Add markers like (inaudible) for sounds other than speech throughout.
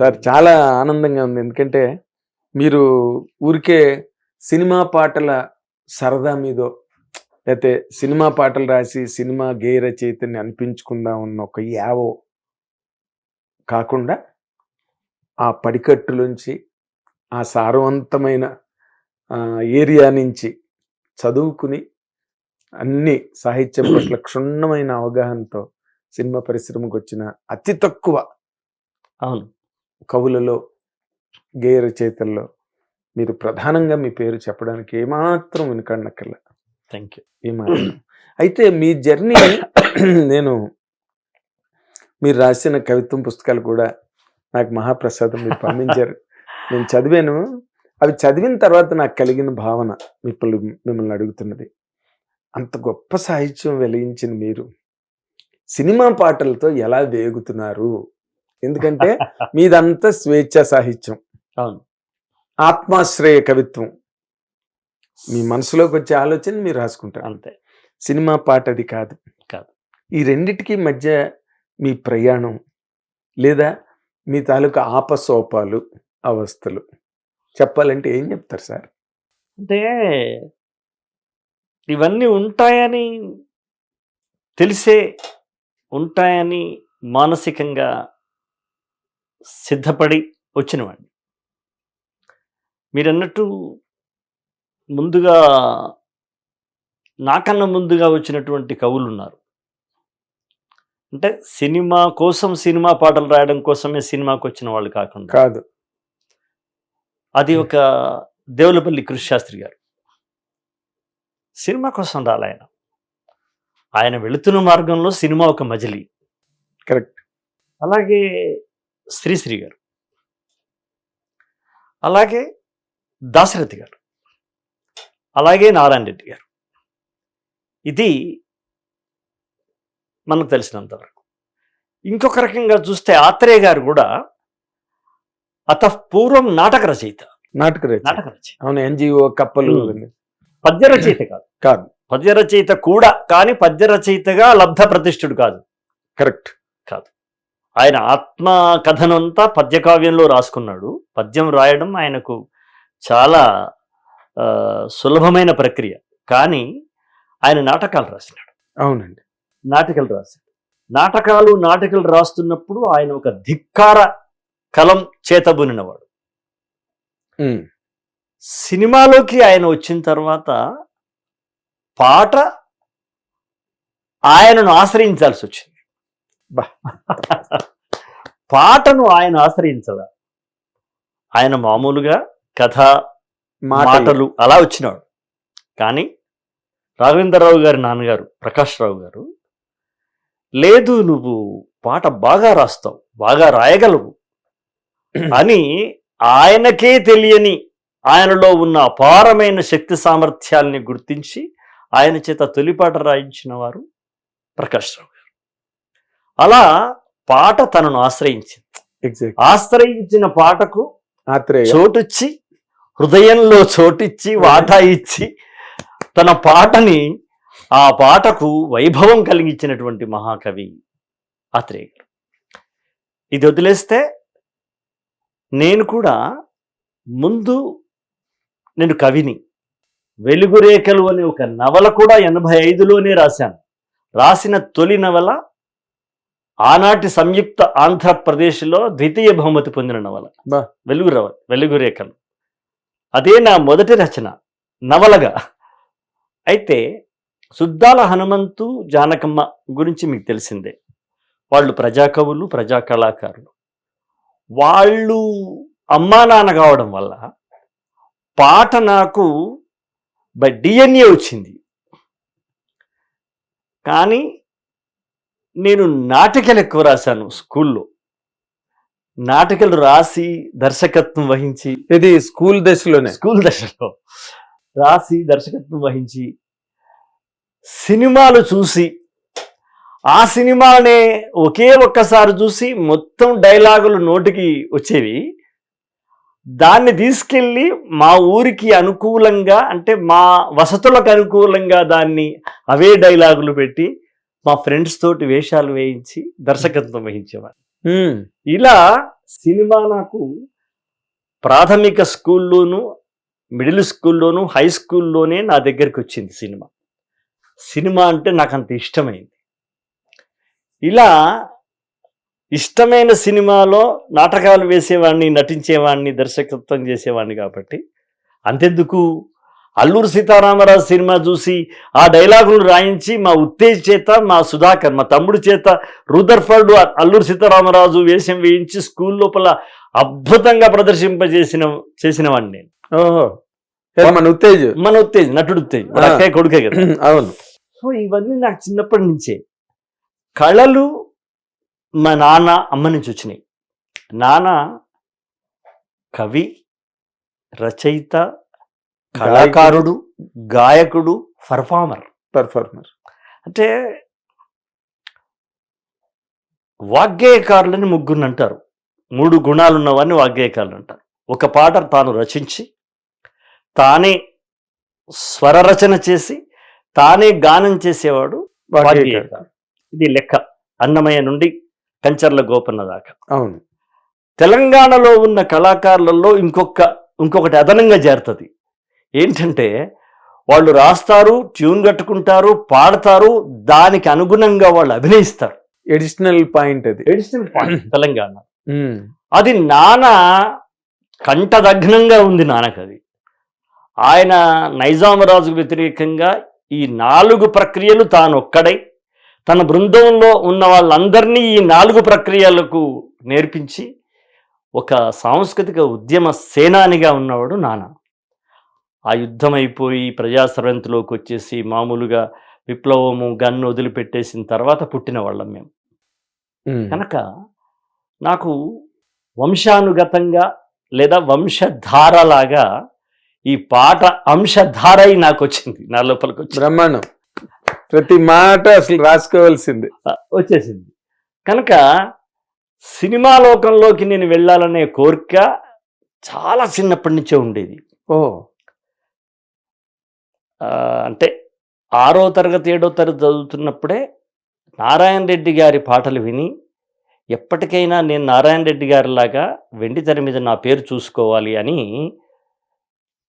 Sir చాలా ఆనందంగా ఉంది. ఎందుకంటే మీరు ఊరికే సినిమా పాటల సరదా మీదో లేకపోతే సినిమా పాటలు రాసి సినిమా గేయ రచయితని అనిపించుకుందాం అన్న ఒక యావో కాకుండా ఆ పడికట్టులోంచి ఆ సారవంతమైన ఏరియా నుంచి చదువుకుని అన్ని సాహిత్యం పట్ల (clears throat) క్షుణ్ణమైన అవగాహనతో సినిమా పరిశ్రమకు వచ్చిన అతి తక్కువ అవును. కవులలో గేయ రచయితల్లో మీరు ప్రధానంగా మీ పేరు చెప్పడానికి ఏమాత్రం వెనుకన్నక్కర్లే థ్యాంక్ యూ ఏమాత్రం అయితే మీ జర్నీ (coughs) నేను మీరు రాసిన కవిత్వం పుస్తకాలు కూడా నాకు మహాప్రసాదం మీరు పంపించారు. నేను చదివాను. అవి చదివిన తర్వాత నాకు కలిగిన భావన ఇప్పుడు మిమ్మల్ని అడుగుతున్నది. అంత గొప్ప సాహిత్యం వెలిగించిన మీరు సినిమా పాటలతో ఎలా వేగుతున్నారు? ఎందుకంటే మీదంతా స్వేచ్ఛ సాహిత్యం. అవును. ఆత్మాశ్రయ కవిత్వం. మీ మనసులోకి వచ్చే ఆలోచన మీరు రాసుకుంటారు. అంతే. సినిమా పాట అది కాదు. కాదు. ఈ రెండిటికి మధ్య మీ ప్రయాణం లేదా మీ తాలూకా ఆపసోపాలు అవస్థలు చెప్పాలంటే ఏం చెప్తారు సార్? అంటే ఇవన్నీ ఉంటాయని తెలిసే ఉంటాయని మానసికంగా సిద్ధపడి వచ్చినవాడిని. మీరు అన్నట్టు ముందుగా నాకన్నా ముందుగా వచ్చినటువంటి కవులు ఉన్నారు అంటే సినిమా కోసం సినిమా పాటలు రాయడం కోసమే సినిమాకి వచ్చిన వాళ్ళు కాకుండా కాదు. అది ఒక దేవులపల్లి కృష్ణశాస్త్రి గారు. సినిమా కోసం రాలే ఆయన. ఆయన వెళుతున్న మార్గంలో సినిమా ఒక మజిలీ. కరెక్ట్. అలాగే శ్రీశ్రీ గారు. అలాగే దాశరథి గారు. అలాగే నారాయణ రెడ్డి గారు. ఇది మనకు తెలిసినంతవరకు ఇంకొక రకంగా చూస్తే ఆత్రేయ గారు కూడా అత పూర్వం నాటక రచయిత. నాటక నాటక రచయిత. అవును ఎన్జిఓ కప్పలు. పద్య రచయిత కాదు. కాదు. పద్య రచయిత కూడా కానీ పద్య రచయితగా లబ్ధ ప్రతిష్ఠుడు కాదు. కరెక్ట్. ఆయన ఆత్మ కథనంతా పద్యకావ్యంలో రాసుకున్నాడు. పద్యం రాయడం ఆయనకు చాలా సులభమైన ప్రక్రియ. కానీ ఆయన నాటకాలు రాసినాడు. అవునండి. నాటకాలు రాశాడు. నాటకాలు నాటకాలు రాస్తున్నప్పుడు ఆయన ఒక ధిక్కార కలం చేతబునినవాడు. సినిమాలోకి ఆయన వచ్చిన తర్వాత పాట ఆయనను ఆశ్రయించాల్సి వచ్చింది. పాటను ఆయన ఆశ్రయించదా ఆయన మామూలుగా కథ మాటలు. అలా వచ్చినాడు. కానీ రాఘవేంద్రరావు గారి నాన్నగారు ప్రకాష్ రావు గారు లేదు నువ్వు పాట బాగా రాస్తావు బాగా రాయగలవు. అని ఆయనకే తెలియని ఆయనలో ఉన్న అపారమైన శక్తి సామర్థ్యాల్ని గుర్తించి ఆయన చేత తొలిపాట రాయించిన వారు ప్రకాష్ రావు గారు. అలా పాట తనను ఆశ్రయించింది. ఎగ్జాక్ట్ ఆశ్రయించిన పాటకు ఆత్రేయ. చోటిచ్చి హృదయంలో చోటిచ్చి వాటా ఇచ్చి తన పాటని ఆ పాటకు వైభవం కలిగించినటువంటి మహాకవి ఆత్రేయ గారు ఇది వదిలేస్తే నేను కూడా ముందు నేను కవిని వెలుగురేఖలు అనే ఒక నవల కూడా ఎనభై ఐదులోనే రాశాను. రాసిన తొలి నవల ఆనాటి సంయుక్త ఆంధ్రప్రదేశ్లో ద్వితీయ బహుమతి పొందిన నవల. బా. వెలుగు రవ వెలుగురేఖలు అదే నా మొదటి రచన నవలగా. అయితే సుద్దాల హనుమంతు జానకమ్మ గురించి మీకు తెలిసిందే. వాళ్ళు ప్రజాకవులు ప్రజా కళాకారులు వాళ్ళు అమ్మా నాన్న కావడం వల్ల పాట నాకు బై డిఎన్ఏ వచ్చింది. కానీ నేను నాటికలు ఎక్కువ రాశాను స్కూల్లో. నాటికలు రాసి దర్శకత్వం వహించి ఇది స్కూల్ దశలోనే? స్కూల్ దశలో రాసి దర్శకత్వం వహించి సినిమాలు చూసి ఆ సినిమానే ఒకే ఒక్కసారి చూసి మొత్తం డైలాగులు నోటికి వచ్చేవి. దాన్ని తీసుకెళ్ళి మా ఊరికి అనుకూలంగా అంటే మా వసతులకు అనుకూలంగా దాన్ని అవే డైలాగులు పెట్టి మా ఫ్రెండ్స్ తోటి వేషాలు వేయించి దర్శకత్వం వహించేవాడు ఉమ్, ఇలా సినిమా నాకు ప్రాథమిక స్కూల్లోను మిడిల్ స్కూల్లోను హై స్కూల్లోనే నా దగ్గరికి వచ్చింది సినిమా. సినిమా అంటే నాకు అంత ఇష్టమైంది. ఇలా ఇష్టమైన సినిమాలో నాటకాలు వేసేవాడిని నటించేవాడిని దర్శకత్వం చేసేవాడిని కాబట్టి అంతెందుకు? అల్లూరు సీతారామరాజు సినిమా చూసి ఆ డైలాగులు రాయించి మా ఉత్తేజ్ చేత మా సుధాకర్ మా తమ్ముడు చేత రూదర్ఫర్డ్ అల్లూరు సీతారామరాజు వేషం వేయించి స్కూల్ లోపల అద్భుతంగా ప్రదర్శింపజేసిన చేసిన వాడిని నేను. ఓహో. మన ఉత్తేజ్? మన ఉత్తేజ్ నటుడు ఉత్తేజ్. అక్కయ్య కొడుకే కదా. (clears throat) అవును. సో ఇవన్నీ నాకు చిన్నప్పటి నుంచే. కళలు మా నాన్న అమ్మ నుంచి వచ్చినాయి. నాన్న కవి రచయిత కళాకారుడు గాయకుడు పర్ఫార్మర్ పర్ఫార్మర్ అంటే వాగ్గేయకారులని ముగ్గురిని అంటారు. మూడు గుణాలు ఉన్నవాడిని వాగ్గేయకారులు అంటారు. ఒక పాట తాను రచించి తానే స్వరరచన చేసి తానే గానం చేసేవాడు వాగ్గేయకారు ఇది లెక్క. అన్నమయ్య నుండి కంచర్ల గోపన్న దాకా. అవును. తెలంగాణలో ఉన్న కళాకారులలో ఇంకొక ఇంకొకటి అదనంగా చేరుతుంది. ఏంటంటే వాళ్ళు రాస్తారు ట్యూన్ కట్టుకుంటారు పాడతారు దానికి అనుగుణంగా వాళ్ళు అభినయిస్తారు. ఎడిషనల్ పాయింట్ అది. Additional point Telangana. ఉమ్, అది నాన్న కంఠదగ్నంగా ఉంది నాన్నకు అది. ఆయన నైజామరాజుకు వ్యతిరేకంగా ఈ నాలుగు ప్రక్రియలు తాను ఒక్కడై తన బృందంలో ఉన్న వాళ్ళందరినీ ఈ నాలుగు ప్రక్రియలకు నేర్పించి ఒక సాంస్కృతిక ఉద్యమ సేనానిగా ఉన్నవాడు నాన్న. ఆ యుద్ధం అయిపోయి ప్రజాస్రవంతిలోకి వచ్చేసి మామూలుగా విప్లవము గన్ను వదిలిపెట్టేసిన తర్వాత పుట్టిన వాళ్ళం మేము. కనుక నాకు వంశానుగతంగా లేదా వంశధారలాగా ఈ పాట అంశధార నాకు వచ్చింది నా లోపలికి వచ్చి బ్రహ్మాండం. ప్రతి మాట అసలు రాసుకోవాల్సింది. వచ్చేసింది. కనుక సినిమా లోకంలోకి నేను వెళ్ళాలనే కోరిక చాలా చిన్నప్పటి నుంచే ఉండేది. ఓ. అంటే ఆరో తరగతి ఏడో తరగతి చదువుతున్నప్పుడే నారాయణ రెడ్డి గారి పాటలు విని ఎప్పటికైనా నేను నారాయణ రెడ్డి గారిలాగా వెండి తెర మీద నా పేరు చూసుకోవాలి అని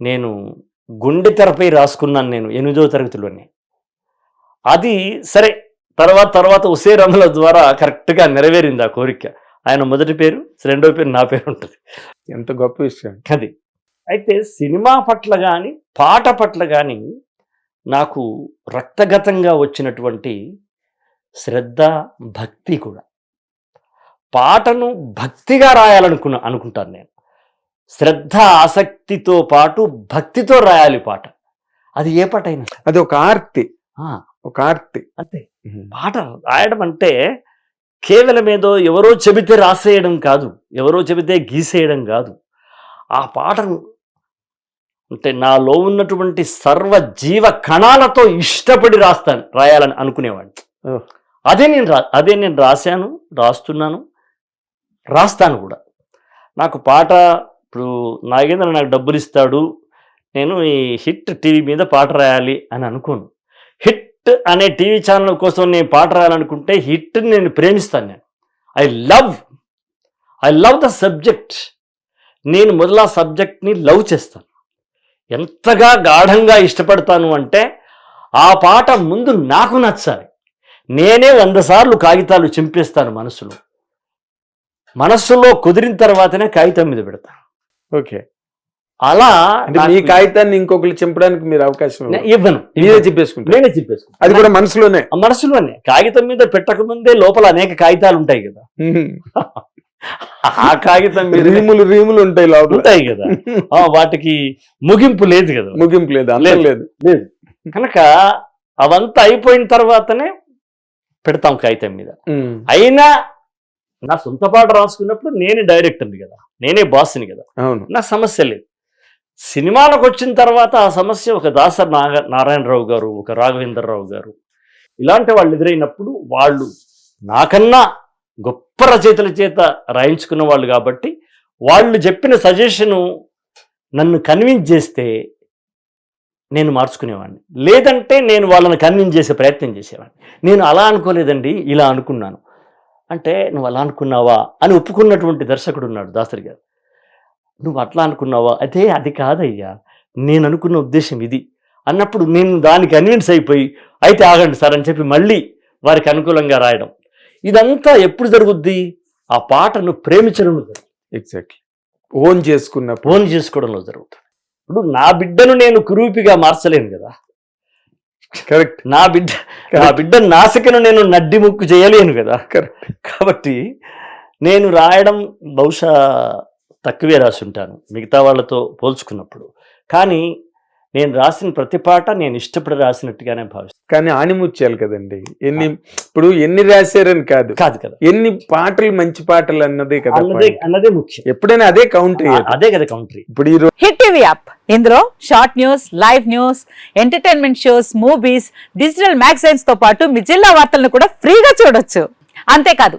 నేను గుండె తెరపై రాసుకున్నాను నేను ఎనిమిదో తరగతిలోనే. అది సరే తర్వాత తర్వాత ఉసే రమల ద్వారా కరెక్ట్గా నెరవేరింది ఆ కోరిక. ఆయన మొదటి పేరు రెండో పేరు నా పేరు ఉంటుంది. ఎంత గొప్ప విషయం. అది. అయితే సినిమా పట్ల కానీ పాట పట్ల కానీ నాకు రక్తగతంగా వచ్చినటువంటి శ్రద్ధ భక్తి కూడా. పాటను భక్తిగా రాయాలనుకున్న అనుకుంటాను నేను. శ్రద్ధ ఆసక్తితో పాటు భక్తితో రాయాలి పాట. అది ఏ పాట అయినా. అది ఒక ఆర్తి. ఒక ఆర్తి. అంతే. పాట రాయడం అంటే కేవలం ఏదో ఎవరో చెబితే రాసేయడం కాదు. ఎవరో చెబితే గీసేయడం కాదు. ఆ పాటను అంటే నాలో ఉన్నటువంటి సర్వ జీవ కణాలతో ఇష్టపడి రాస్తాను రాయాలని అనుకునేవాడిని. అదే నేను రా అదే నేను రాశాను రాస్తున్నాను రాస్తాను కూడా. నాకు పాట ఇప్పుడు నాగేంద్ర నాకు డబ్బులు ఇస్తాడు నేను ఈ హిట్ టీవీ మీద పాట రాయాలి అని అనుకోను. హిట్ అనే టీవీ ఛానల్ కోసం నేను పాట రాయాలనుకుంటే హిట్ నేను ప్రేమిస్తాను నేను. I love I love the subject. నేను మొదలు ఆ సబ్జెక్ట్ని లవ్ చేస్తాను. ఎంతగా గాఢంగా ఇష్టపడతాను అంటే ఆ పాట ముందు నాకు నచ్చాలి. నేనే వంద సార్లు కాగితాలు చింపేస్తాను మనసులో. మనస్సులో కుదిరిన తర్వాతనే కాగితం మీద పెడతాను. ఓకే. అలా మీ నాకు- కాగితాన్ని ఇంకొకరు చింపడానికి మీరు అవకాశం ఇవ్వను. మీరే చెప్పేసుకుంటారు నేనే చెప్పేసుకుంటాను అది కూడా మనసులోనే. మనసులోనే. కాగితం మీద పెట్టక ముందే లోపల అనేక కాగితాలు ఉంటాయి కదా. (laughs) ఆ కాగితం రీములు రీములు ఉంటాయి లోపల. ఉంటాయి కదా. ఆ, వాటికి ముగింపు లేదు కదా. ముగింపు లేదు లేదు. లేదు. కనుక అవంతా అయిపోయిన తర్వాతనే పెడతాం కాగితం మీద. అయినా నా సొంత పాట రాసుకున్నప్పుడు నేనే డైరెక్టర్ని కదా. నేనే బాస్ని కదా. అవును. నా సమస్య లేదు. సినిమాలకు వచ్చిన తర్వాత ఆ సమస్య ఒక దాసర్ నాగ నారాయణరావు గారు ఒక రాఘవేంద్రరావు గారు ఇలాంటి వాళ్ళు ఎదురైనప్పుడు వాళ్ళు నాకన్నా గొప్ప రచయితల చేత రాయించుకున్న వాళ్ళు కాబట్టి వాళ్ళు చెప్పిన సజెషను నన్ను కన్విన్స్ చేస్తే నేను మార్చుకునేవాడిని. లేదంటే నేను వాళ్ళని కన్విన్స్ చేసే ప్రయత్నం చేసేవాడిని. నేను అలా అనుకోలేదండి ఇలా అనుకున్నాను. అంటే నువ్వు అలా అనుకున్నావా అని ఒప్పుకున్నటువంటి దర్శకుడు ఉన్నాడు దాసరి గారు. నువ్వు అట్లా అనుకున్నావా? అదే అది కాదయ్యా నేను అనుకున్న ఉద్దేశం ఇది అన్నప్పుడు నేను దానికి కన్విన్స్ అయిపోయి అయితే ఆగండి సార్ అని చెప్పి మళ్ళీ వారికి అనుకూలంగా రాయడం. ఇదంతా ఎప్పుడు జరుగుద్ది? ఆ పాటను ప్రేమించడంలో జరుగుతుంది. ఎగ్జాక్ట్లీ ఓన్ చేసుకున్నప్పుడు. ఫోన్ చేసుకోవడంలో జరుగుతుంది. ఇప్పుడు నా బిడ్డను నేను కురూపిగా మార్చలేను కదా. కరెక్ట్ నా బిడ్డ నా బిడ్డ నాసికను నేను నడ్డి ముక్కు చేయలేను కదా. కరెక్ట్ కాబట్టి నేను రాయడం బహుశా తక్కువే రాసి ఉంటాను మిగతా వాళ్ళతో పోల్చుకున్నప్పుడు. కానీ నేను రాసిన ప్రతి పాట నేను ఇష్టపడి రాసినట్టుగానే భావిస్తాను కానీ ఆనిముత్యాలు కదండి. ఎన్ని ఇప్పుడు ఎన్ని రాశారని కాదు. కాదు కదా. ఎన్ని పాటలు మంచి పాటలు అన్నదే కదా అన్నదే ముఖ్యం. ఎప్పుడైనా అదే కౌంట్ అయ్యేది అదే కదా కౌంటరీ ఇప్పుడు ఈ రోజు హిట్ టీవీ యాప్ ఇందులో short news live news entertainment shows movies digital మ్యాగజైన్స్తో పాటు మీ జిల్లా వార్తలను కూడా ఫ్రీగా చూడొచ్చు. అంతేకాదు